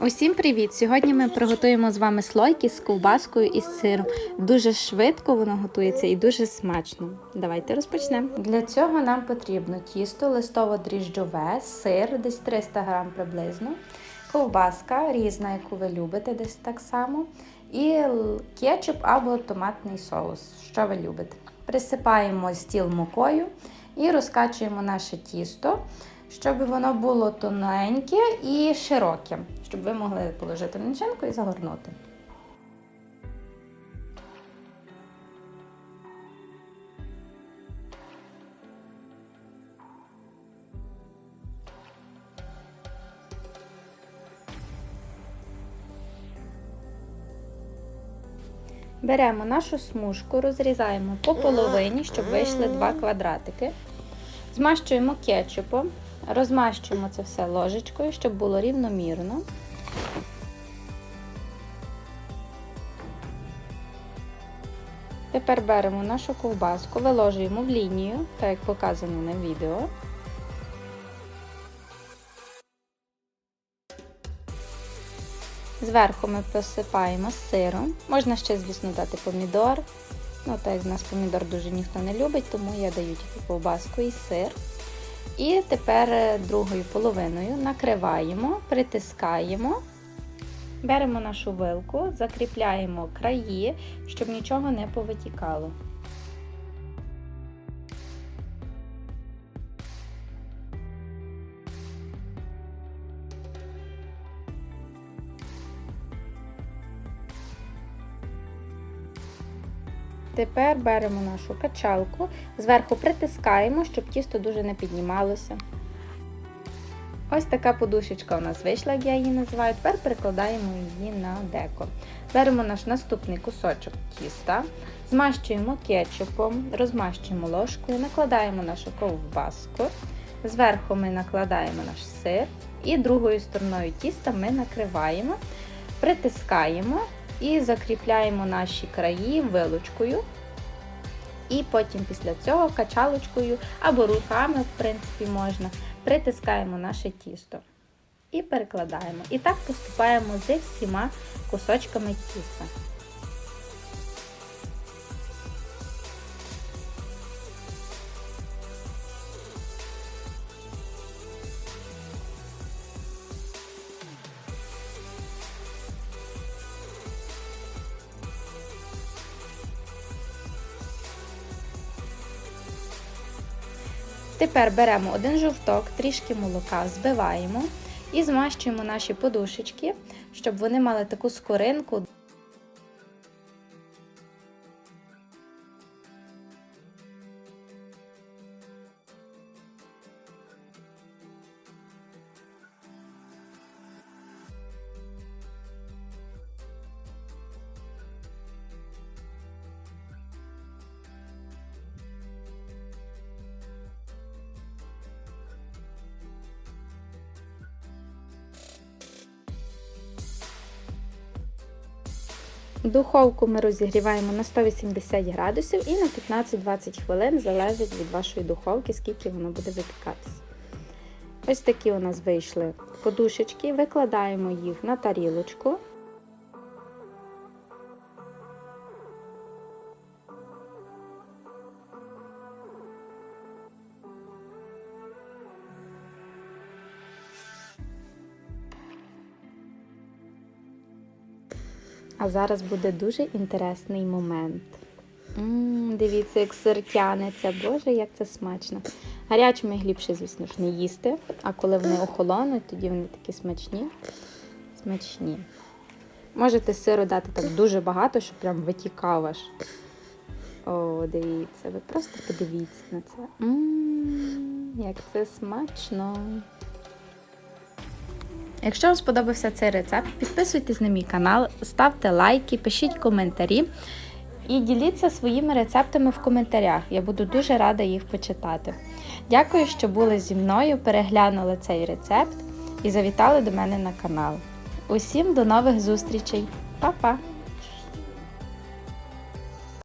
Усім привіт! Сьогодні ми приготуємо з вами слойки з ковбаскою і з сиром. Дуже швидко воно готується і дуже смачно. Давайте розпочнемо. Для цього нам потрібно тісто листово-дріжджове, сир, десь 300 грам приблизно, ковбаска різна, яку ви любите, десь так само, і кетчуп або томатний соус, що ви любите. Присипаємо стіл мукою і розкачуємо наше тісто щоб воно було тоненьке і широке, щоб ви могли положити начинку і загорнути. Беремо нашу смужку, розрізаємо по половині, щоб вийшли два квадратики. Змащуємо кетчупом, розмащуємо це все ложечкою, щоб було рівномірно. Тепер беремо нашу ковбаску, виложуємо в лінію, так як показано на відео. Зверху ми посипаємо сиром. Можна ще, звісно, дати помідор. Ну, так як в нас помідор дуже ніхто не любить, тому я даю тільки ковбаску і сир. І тепер е, другою половиною накриваємо, притискаємо, беремо нашу вилку, закріпляємо краї, щоб нічого не повитікало. Тепер беремо нашу качалку, зверху притискаємо, щоб тісто дуже не піднімалося. Ось така подушечка у нас вийшла, як я її називаю. Тепер перекладаємо її на деко. Беремо наш наступний кусочок тіста, змащуємо кетчупом, розмащуємо ложкою, накладаємо нашу ковбаску. Зверху ми накладаємо наш сир і другою стороною тіста ми накриваємо, притискаємо і закріпляємо наші краї вилочкою. І потім після цього качалочкою або руками, в принципі, можна, притискаємо наше тісто і перекладаємо. І так поступаємо зі всіма кусочками тіста. Тепер беремо один жовток, трішки молока, збиваємо і змащуємо наші подушечки, щоб вони мали таку скоринку. Духовку ми розігріваємо на 180 градусів і на 15-20 хвилин залежить від вашої духовки, скільки воно буде випікатися. Ось такі у нас вийшли подушечки, викладаємо їх на тарілочку. А зараз буде дуже інтересний момент. М, дивіться, як сир тянеться. Боже, як це смачно. Гарячими гліпше, звісно ж, не їсти, а коли вони охолонуть, тоді вони такі смачні. Смачні. Можете сиру дати так дуже багато, щоб прям витікав аж. О, дивіться, ви просто подивіться на це. М, як це смачно. Якщо вам сподобався цей рецепт, підписуйтесь на мій канал, ставте лайки, пишіть коментарі і діліться своїми рецептами в коментарях. Я буду дуже рада їх почитати. Дякую, що були зі мною, переглянули цей рецепт і завітали до мене на канал. Усім до нових зустрічей. Па-па!